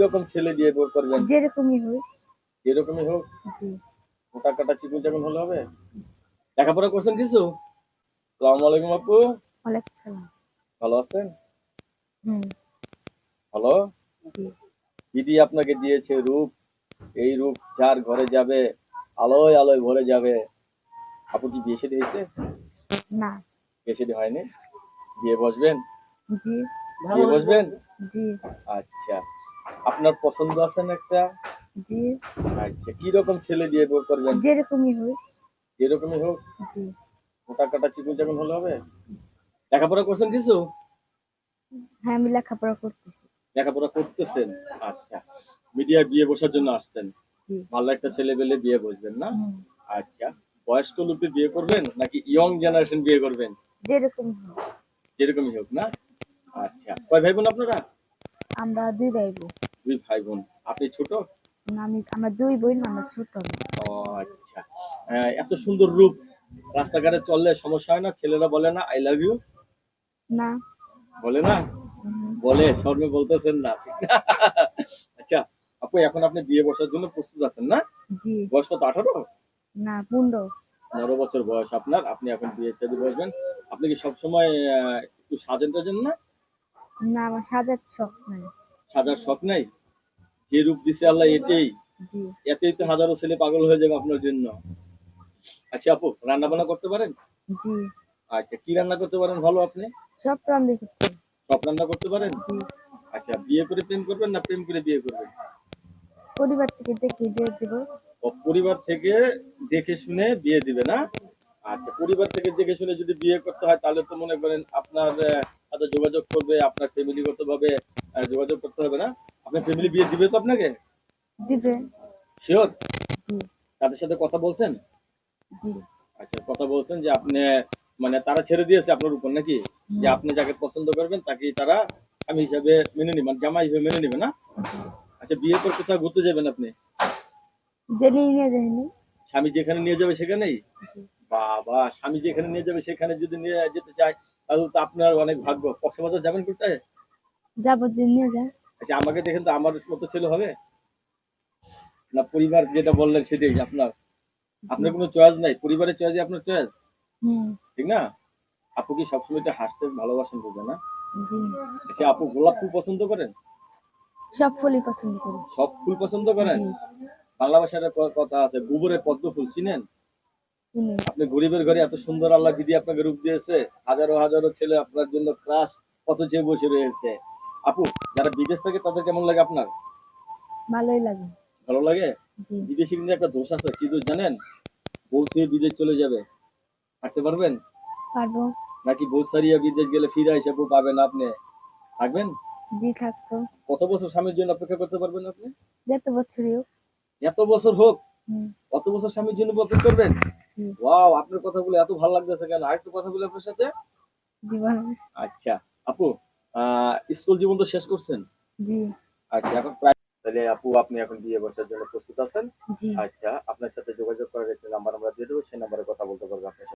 কীরকম ছেলে বিয়ে করবেন? যেরকমই হোক। যেরকমই হোক। জি। মোটা কাটা চিকুন চাকুন হলে হবে? লেখাপড়া করছেন কিছু? সালাম আলাইকুম আপু। ওয়ালাইকুম সালাম। ভালো আছেন? হুম। ভালো? জি। দিদি আপনাকে দিয়েছে রূপ। এই রূপ যার ঘরে যাবে আলোয় আলোয় ভরে যাবে। আপু কি বিয়ে শাদী হয়েছে? না। বিয়ে শাদী হয়নি? বিয়ে বসবেন? জি। বিয়ে বসবেন? জি। আচ্ছা। আপনার পছন্দ আছেন একটা? জি। আচ্ছা কি রকম ছেলে বিয়ে করবেন? যেরকমই হোক। যেরকমই হোক? জি। মোটা কাটা চিকুন চাকুন হলে হবে? লেখাপড়া করছেন কিছু? হ্যাঁ আমি লেখাপড়া করতেছি। লেখাপড়া করতেছেন? আচ্ছা। মিডিয়া বিয়ে বসার জন্য আসতেন। জি। ভালো একটা ছেলে পেলে বিয়ে বসবেন না? আচ্ছা। বয়স্ক লোককে বিয়ে করবেন নাকি ইয়ং জেনারেশন বিয়ে করবেন? যেরকমই হোক। যেরকমই হোক না? আচ্ছা। কয় ভাই বোন আপনারা? আমরা দুই ভাই বোন। দুই ভাই বোন আপনি ছোট? আমি আমরা দুই বোন আমরা ছোট। ও আচ্ছা। এত সুন্দর রূপ। রাস্তাঘাটে চললে সমস্যা হয় না? ছেলেরা বলে না আই লাভ ইউ না। বলে না? বলে শর্মে বলতেছেন না। আচ্ছা আপু এখন আপনি বিয়ে বসার জন্য প্রস্তুত আছেন না? জি। বয়স কত আঠারো? না পনেরো। পনেরো বছর বয়স আপনার। আপনি এখন বিয়ে ছেড়ে বসবেন। আপনি কি সবসময় একটু সাজেন টাজেন না? না আমার সাজার শখ নাই। সাজার শখ নাই? যে রূপ দিছে আল্লাহ এতেই। এতেই তো হাজারো ছেলে পাগল হয়ে যাবে আপনার জন্য। আচ্ছা আপু রান্না বান্না করতে পারেন? জি। আচ্ছা কি রান্না করতে পারেন ভালো আপনি? সব রান্ধে করতে সব রান্না করতে পারেন? জি। আচ্ছা বিয়ে করে প্রেম করবেন না প্রেম করে বিয়ে করবেন? পরিবার থেকে দেখে বিয়ে দিব। পরিবার থেকে দেখে শুনে বিয়ে দিবে না? আচ্ছা পরিবার থেকে দেখে শুনে যদি বিয়ে করতে হয় তাহলে তো মনে করেন আপনার সাথে যোগাযোগ করবে আপনার ফ্যামিলিগত ভাবে যোগাযোগ করতে হবে না? আপনার ফ্যামিলি বিয়ে দিবে তো আপনাকে? দিবে। শিওর জি। তাদের সাথে কথা বলছেন? জি। আচ্ছা কথা বলছেন যে আপনি মানে তারা ছেড়ে দিয়েছে আপনার উপর নাকি? যে আপনি যাকে পছন্দ করবেন তাকে তারা আমি হিসাবে মেনে নিবেন জামাই হিসেবে মেনে নিবে না? আচ্ছা বিয়ে করে কোথাও ঘুরতে যাবেন আপনি? স্বামী যেখানে নিয়ে যাবে সেখানেই? বাবা স্বামী যেখানে নিয়ে যাবে সেখানে যদি নিয়ে যেতে চায় তাহলে তো আপনার অনেক ভাগ্য। কক্সবাজার যাবেন কোথায় যাব নিয়ে যা। আচ্ছা আমাকে দেখেন তো আমার মতো ছেলে হবে? না পরিবার যেটা বললেন সেটাই আপনার? আপনার কোনো চয়েস নাই? পরিবারের চয়েসই আপনার চয়েস ঠিক না? আপু কি সবসময় একটু হাসতে ভালোবাসেন বুঝে না? আচ্ছা আপু গোলাপ ফুল পছন্দ করেন? সব ফুলই পছন্দ করি। সব ফুল পছন্দ করেন? বাংলা ভাষার কথা আছে গোবরে পদ্ম ফুল চিনেন? আপনি গরিবের ঘরে এত সুন্দর আল্লাহ দিদি আপনাকে রূপ দিয়েছে হাজারো হাজারো ছেলে আপনার জন্য ক্রাশ কত চেয়ে বসে রয়েছে। আপু যারা বিদেশ থাকে তাদের কেমন লাগে আপনার? ভালোই লাগে। ভালো লাগে? বিদেশি কিন্তু একটা দোষ আছে কি দোষ জানেন? বউ থেকে বিদেশ চলে যাবে। থাকতে পারবেন? পারব। নাকি বউ সারিয়া বিদেশ গেলে ফিরে এসে বউ পাবেন আপনি? থাকবেন? জি থাকব। কত বছর স্বামীর জন্য অপেক্ষা করতে পারবেন আপনি? যত বছরই হোক। এত বছর হোক? কত বছর স্বামীর জন্য অপেক্ষা করবেন? জি। ওয়াও আপনার কথাগুলো এত ভালো লাগতেছে কেন? আরেকটু কথা বলি আপনার সাথে। আচ্ছা আপু স্কুল জীবন তো শেষ করছেন? জি। আচ্ছা এখন প্রায় তাহলে আপু আপনি এখন বিয়ে বসার জন্য প্রস্তুত আছেন? আচ্ছা আপনার সাথে যোগাযোগ করার একটি নাম্বার আমরা দিয়ে দেবো সেই নাম্বারে কথা বলতে পারব আপনার সাথে।